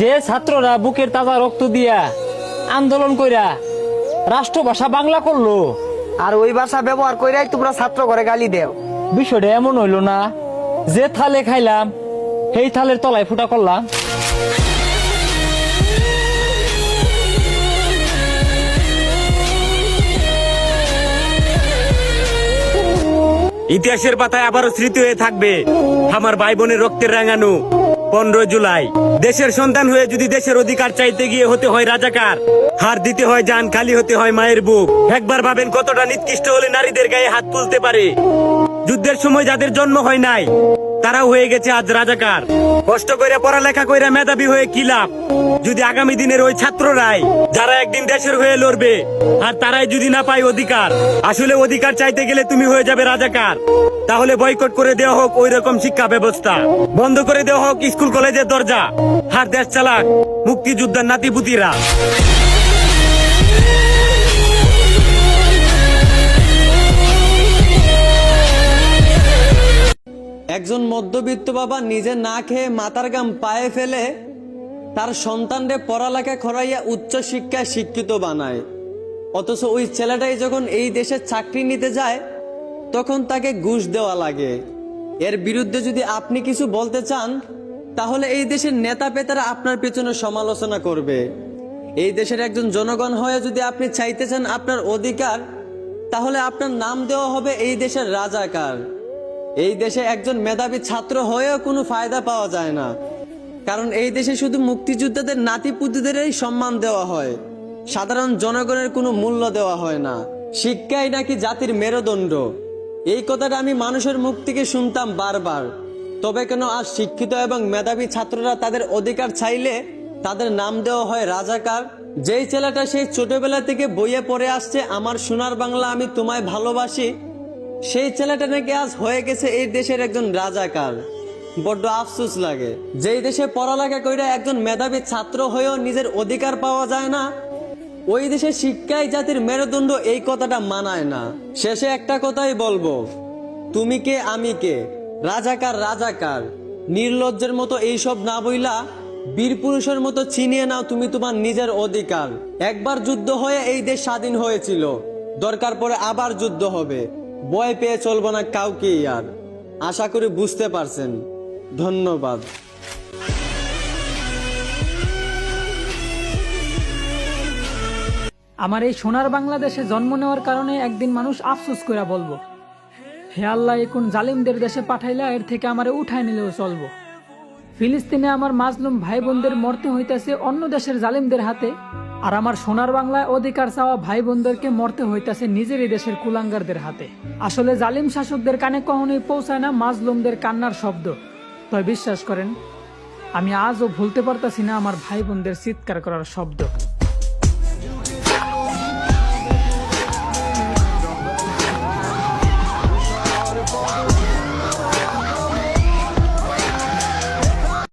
যে ছাত্ররা বুকের তাজা রক্ত দিয়া আন্দোলন কইরা রাষ্ট্রভাষা বাংলা করল, আর ওই ভাষা ব্যবহার কইরাই তোমরা ছাত্র করে গালি দেও। বিষয়টা এমন হইল না, যে থালে খাইলাম, সেই থালের তলায় ফুটা করলাম। ইতিহাসের পাতায় আবারও স্মৃতি হয়ে থাকবে আমার ভাই বোনের রক্তের রাঙানো। পনেরো জুলাই। দেশের সন্তান হয়ে যদি দেশের অধিকার চাইতে গিয়ে হতে হয় রাজাকার, হার দিতে হয় জান, খালি হতে হয় মায়ের বুক। একবার ভাবেন কতটা নিকৃষ্ট হলে নারীদের গায়ে হাত তুলতে পারে। যুদ্ধের সময় যাদের জন্ম হয় নাই, তারাও হয়ে গেছে আজ রাজাকার। কষ্ট করে পড়ালেখা কইরা মেধাবী হয়ে কি লাভ? যদি আগামী দিনের ওই ছাত্ররাই, যারা একদিন দেশের হয়ে লড়বে, আর তারাই যদি না পায় অধিকার, আসলে অধিকার চাইতে গেলে তুমি হয়ে যাবে রাজাকার। তাহলে বয়কট করে দেওয়া হোক ওই রকম শিক্ষা ব্যবস্থা। বন্ধ করে দেওয়া হোক স্কুল, কলেজের দরজা। হার দেশ চালাক, মুক্তিযোদ্ধার নাতিপুতিরা। একজন মধ্যবিত্ত বাবা নিজে না খেয়ে মাথার গাম পায়ে ফেলে তার সন্তানরে পড়ালেখা করাইয়া উচ্চ শিক্ষায় শিক্ষিত বানায়। অথচ ওই ছেলেটাই যখন এই দেশে চাকরি নিতে যায় তখন তাকে ঘুষ দেওয়া লাগে। এর বিরুদ্ধে যদি আপনি কিছু বলতে চান, তাহলে এই দেশের নেতা পেতারা আপনার পেছনে সমালোচনা করবে। এই দেশের একজন জনগণ হয়ে যদি আপনি চাইতে চান আপনার অধিকার, তাহলে আপনার নাম দেওয়া হবে এই দেশের রাজাকার। এই দেশে একজন মেধাবী ছাত্র হয়েও কোনো ফায়দা পাওয়া যায় না। কারণ এই দেশে শুধু মুক্তিযোদ্ধাদের নাতিপুতিদেরই সম্মান দেওয়া হয়। সাধারণ জনগণের কোনো মূল্য দেওয়া হয় না। শিক্ষাই নাকি জাতির মেরুদণ্ড। এই কথাটা আমি মানুষের মুখ থেকে শুনতাম বারবার। তবে কেন আজ শিক্ষিত এবং মেধাবী ছাত্ররা তাদের অধিকার চাইলে তাদের নাম দেওয়া হয় রাজাকার? যেই ছেলেটা সেই ছোটবেলা থেকে বইয়ে পড়ে আসছে, আমার সোনার বাংলা আমি তোমায় ভালোবাসি। সেই ছেলেটা নাকি আজ হয়ে গেছে এই দেশের একজন রাজাকার। বড্ড আফসুস লাগে। যেই দেশে পড়ালেখা কইরা একজন মেধাবী ছাত্র হয়েও নিজের অধিকার পাওয়া যায় না ওই দেশে শিক্ষাই জাতির মেরুদণ্ড এই কথাটা মানায় না। শেষে একটা কথাই বলব। তুমি কে, আমি কে? রাজাকার রাজাকার। নির্লজ্জের মতো এইসব না বইলা, বীর পুরুষের মতো চিনিয়ে নাও তুমি তোমার নিজের অধিকার। একবার যুদ্ধ হয়ে এই দেশ স্বাধীন হয়েছিল। দরকার পরে আবার যুদ্ধ হবে। ভয় পেয়ে চলবো না কাউকে আর। আশা করি বুঝতে পারছেন। ধন্যবাদ। আমার এই সোনার বাংলাদেশে জন্ম নেওয়ার কারণে একদিন মানুষ আফসোস করে বলব, হে আল্লাহ এখন জালিমদের দেশে পাঠাইলা, এর থেকে আমারে উঠায় নিলেও চলবো। ফিলিস্তিনে আমার মাজলুম ভাই বোনদের মরতে হইতাছে অন্য দেশের জালিমদের হাতে, আর আমার সোনার বাংলায় অধিকার চাওয়া ভাই বোনদেরকে মরতে হইতাছে নিজেরই দেশের কুলাঙ্গারদের হাতে। আসলে জালিম শাসকদের কানে কখনোই পৌঁছায় না মাজলুমদের কান্নার শব্দ। তবে বিশ্বাস করেন, আমি আজও ভুলতে পারতাছি না আমার ভাই বোনদের চিৎকার করার শব্দ।